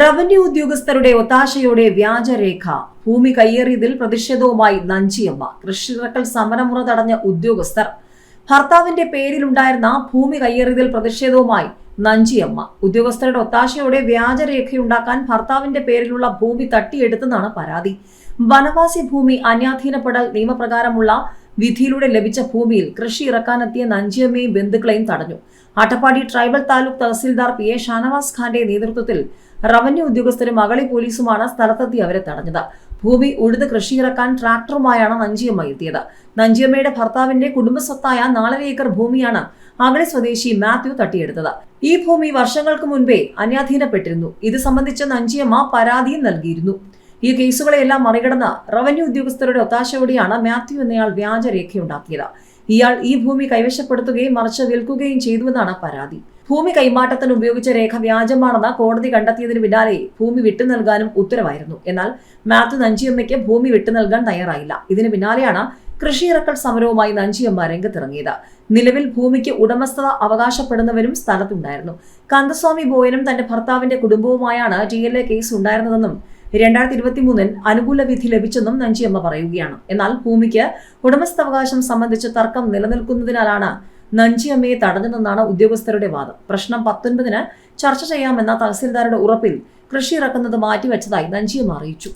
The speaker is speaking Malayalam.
റവന്യൂ ഉദ്യോഗസ്ഥരുടെ ഒത്താശയോടെ വ്യാജരേഖ. ഭൂമി കയ്യേറിയതിൽ പ്രതിഷേധവുമായി നഞ്ചിയമ്മ. കൃഷിറക്കൽ സമരമുറ തടഞ്ഞ ഉദ്യോഗസ്ഥർ. ഭർത്താവിന്റെ പേരിലുണ്ടായിരുന്ന ഭൂമി കയ്യേറിയതിൽ പ്രതിഷേധവുമായി നഞ്ചിയമ്മ. ഉദ്യോഗസ്ഥരുടെ ഒത്താശയോടെ വ്യാജരേഖയുണ്ടാക്കാൻ ഭർത്താവിന്റെ പേരിലുള്ള ഭൂമി തട്ടിയെടുത്തെന്നാണ് പരാതി. വനവാസി ഭൂമി അന്യാധീനപ്പെടൽ നിയമപ്രകാരമുള്ള വിധിയിലൂടെ ലഭിച്ച ഭൂമിയിൽ കൃഷി ഇറക്കാനെത്തിയ നഞ്ചിയമ്മയും ബന്ധുക്കളെയും തടഞ്ഞു. Attappadi tribal taluk tahsildar P A Shanavas ഖാന്റെ നേതൃത്വത്തിൽ റവന്യൂ ഉദ്യോഗസ്ഥരും മകളി പോലീസുമാണ് സ്ഥലത്തെത്തി അവരെ തടഞ്ഞത്. ഭൂമി ഉഴുത് കൃഷിയിറക്കാൻ ട്രാക്ടറുമായാണ് നഞ്ചിയമ്മ എത്തിയത്. നഞ്ചിയമ്മയുടെ ഭർത്താവിന്റെ കുടുംബസ്വത്തായ നാലര ഏക്കർ ഭൂമിയാണ് അകളി സ്വദേശി മാത്യു തട്ടിയെടുത്തത്. ഈ ഭൂമി വർഷങ്ങൾക്ക് മുൻപേ അന്യാധീനപ്പെട്ടിരുന്നു. ഇത് സംബന്ധിച്ച് നഞ്ചിയമ്മ പരാതിയും നൽകിയിരുന്നു. ഈ കേസുകളെല്ലാം മറികടന്ന് റവന്യൂ ഉദ്യോഗസ്ഥരുടെ ഒത്താശയോടെയാണ് മാത്യു എന്നയാൾ വ്യാജരേഖയുണ്ടാക്കിയത്. ഇയാൾ ഈ ഭൂമി കൈവശപ്പെടുത്തുകയും മറിച്ച് വിൽക്കുകയും ചെയ്തുവെന്നാണ് പരാതി. ഭൂമി കൈമാറ്റത്തിന് ഉപയോഗിച്ച രേഖ വ്യാജമാണെന്ന് കോടതി കണ്ടെത്തിയതിന് പിന്നാലെ ഭൂമി വിട്ടു നൽകാനും ഉത്തരവായിരുന്നു. എന്നാൽ മാത്യു നഞ്ചിയമ്മയ്ക്ക് ഭൂമി വിട്ടു നൽകാൻ തയ്യാറായില്ല. ഇതിന് പിന്നാലെയാണ് കൃഷിയിറക്കൽ സമരവുമായി നഞ്ചിയമ്മ രംഗത്തിറങ്ങിയത്. നിലവിൽ ഭൂമിക്ക് ഉടമസ്ഥത അവകാശപ്പെടുന്നവരും സ്ഥലത്തുണ്ടായിരുന്നു. കന്ദസ്വാമി ബോയനും തന്റെ ഭർത്താവിന്റെ കുടുംബവുമായാണ് ടി എൽ എ കേസ് ഉണ്ടായിരുന്നതെന്നും രണ്ടായിരത്തി ഇരുപത്തി മൂന്നിൽ അനുകൂല വിധി ലഭിച്ചെന്നും നഞ്ചിയമ്മ പറയുകയാണ്. എന്നാൽ ഭൂമിക്ക് ഉടമസ്ഥാവകാശം സംബന്ധിച്ച് തർക്കം നിലനിൽക്കുന്നതിനാലാണ് നഞ്ചിയമ്മയെ തടഞ്ഞതെന്നാണ് ഉദ്യോഗസ്ഥരുടെ വാദം. പ്രശ്നം പത്തൊൻപതിന് ചർച്ച ചെയ്യാമെന്ന തഹസിൽദാരുടെ ഉറപ്പിൽ കൃഷി ഇറക്കുന്നത് മാറ്റിവെച്ചതായി നഞ്ചിയമ്മ അറിയിച്ചു.